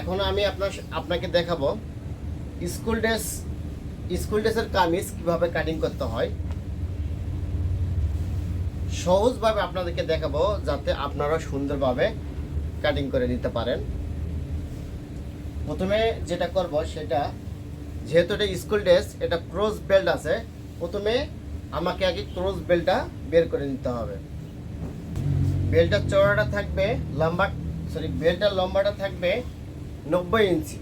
এখন আমি আপনার আপনাকে দেখাবো স্কুল ড্রেস, স্কুল ড্রেসের কামিজ কীভাবে কাটিং করতে হয়। সহজভাবে আপনাদেরকে দেখাবো যাতে আপনারা সুন্দরভাবে কাটিং করে নিতে পারেন। প্রথমে যেটা করব সেটা, যেহেতু এটা স্কুল ড্রেস, এটা ক্রস বেল্ট আছে, প্রথমে আমাকে আগে ক্রস বেল্টটা বের করে নিতে হবে। বেল্টটার চওড়াটা থাকবে, লম্বা সরি বেল্টটার লম্বাটা থাকবে নব্বই ইঞ্চি।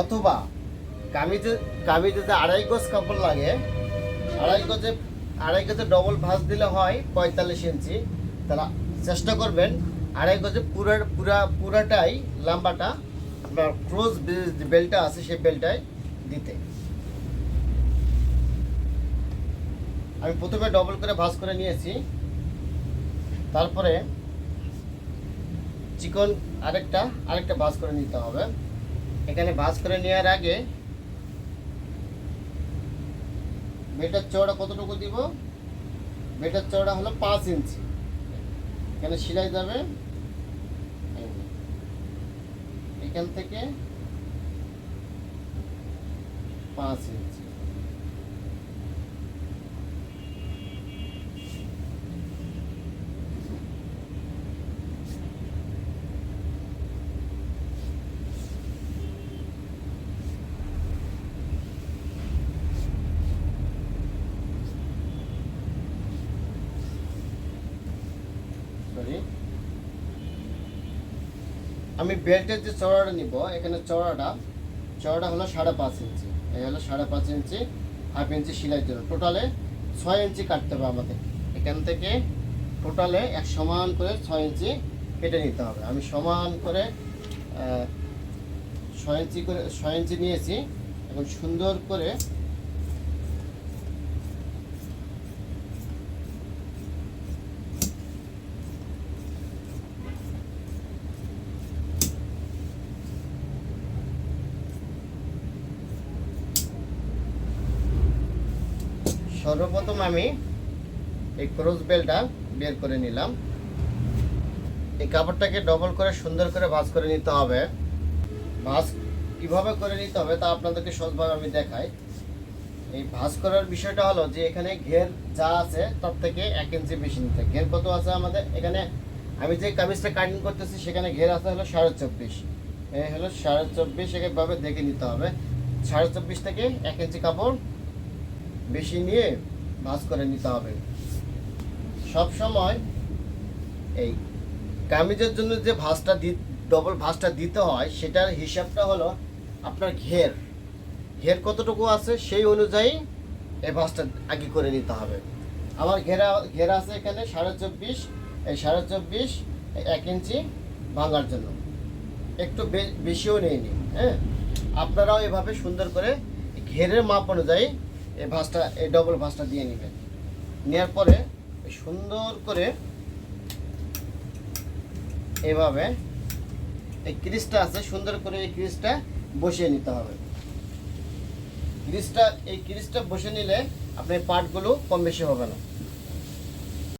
অথবা কামিজে কামিজে যে আড়াই গজ কাপড় লাগে, আড়াই গজে আড়াই গজে ডবল ভাঁজ দিলে হয় পঁয়তাল্লিশ ইঞ্চি। তাহলে চেষ্টা করবেন আড়াই গজে পুরা পুরা, পুরাটাই লম্বাটা আপনার ক্রোজ যে আছে সেই বেল্টটাই দিতে। আমি প্রথমে ডবল করে ভাঁজ করে নিয়েছি। তারপরে চিকন আরেকটা আরেকটা ভাঁজ করে নিতে হবে। এখানে ভাঁজ করে নেওয়ার আগে বেটার চওড়া কতটুকু দিব? বেটার চওড়া হলো পাঁচ ইঞ্চি। এখানে সিলাই যাবে। এখান থেকে পাঁচ ইঞ্চি। সরি আমি বেল্টের যে চড়াটা নিব, এখানে চড়াটা চড়াটা হলো সাড়ে পাঁচ ইঞ্চি। এই হলো সাড়ে পাঁচ ইঞ্চি, হাফ ইঞ্চি সেলাইয়ের জন্য। টোটালে ছয় ইঞ্চি কাটতে হবে আমাদের। এখান থেকে টোটালে এক সমান করে ছয় ইঞ্চি কেটে নিতে হবে। আমি সমান করে ছয় ইঞ্চি করে, ছয় ইঞ্চি নিয়েছি। এখন সুন্দর করে সর্বপ্রথম আমি এই ক্রস বেলটা বের করে নিলাম। এই কাপড়টাকে ডবল করে সুন্দর করে ভাঁজ করে নিতে হবে। ভাঁজ কীভাবে করে নিতে হবে তা আপনাদেরকে সহজভাবে আমি দেখাই। এই ভাঁজ করার বিষয়টা হলো যে এখানে ঘের যা আছে তার থেকে এক ইঞ্চি বেশি নিতে ঘের কত আছে আমাদের এখানে? আমি যে কামিজটা কাটিং করতেছি সেখানে ঘের আছে হলো সাড়ে চব্বিশ। এই হলো সাড়ে চব্বিশ এভাবে দেখে নিতে হবে। সাড়ে চব্বিশ থেকে এক ইঞ্চি কাপড় বেশি নিয়ে ভাঁজ করে নিতে হবে। সব সময় এই কামিজের জন্য যে ভাঁজটা দি ডবল ভাঁজটা দিতে হয়, সেটার হিসাবটা হলো আপনার ঘের। ঘের কতটুকু আছে সেই অনুযায়ী এই ভাঁজটা আগে করে নিতে হবে। আমার ঘেরা ঘেরা আছে এখানে সাড়ে চব্বিশ, এই সাড়ে চব্বিশ এক ইঞ্চি ভাঙার জন্য। একটু বেশিও নেয়নি হ্যাঁ? আপনারাও এভাবে সুন্দর করে ঘেরের মাপ অনুযায়ী এই ভাঁজটা, এই ডবল ভাঁজটা দিয়ে নেবেন। নেওয়ার পরে সুন্দর করে এভাবে এই ক্রিজটা আছে, সুন্দর করে এই ক্রিজটা বসিয়ে নিতে হবে। ক্রিজটা এই ক্রিজটা বসে নিলে আপনার পার্টগুলো কম বেশি হবে না।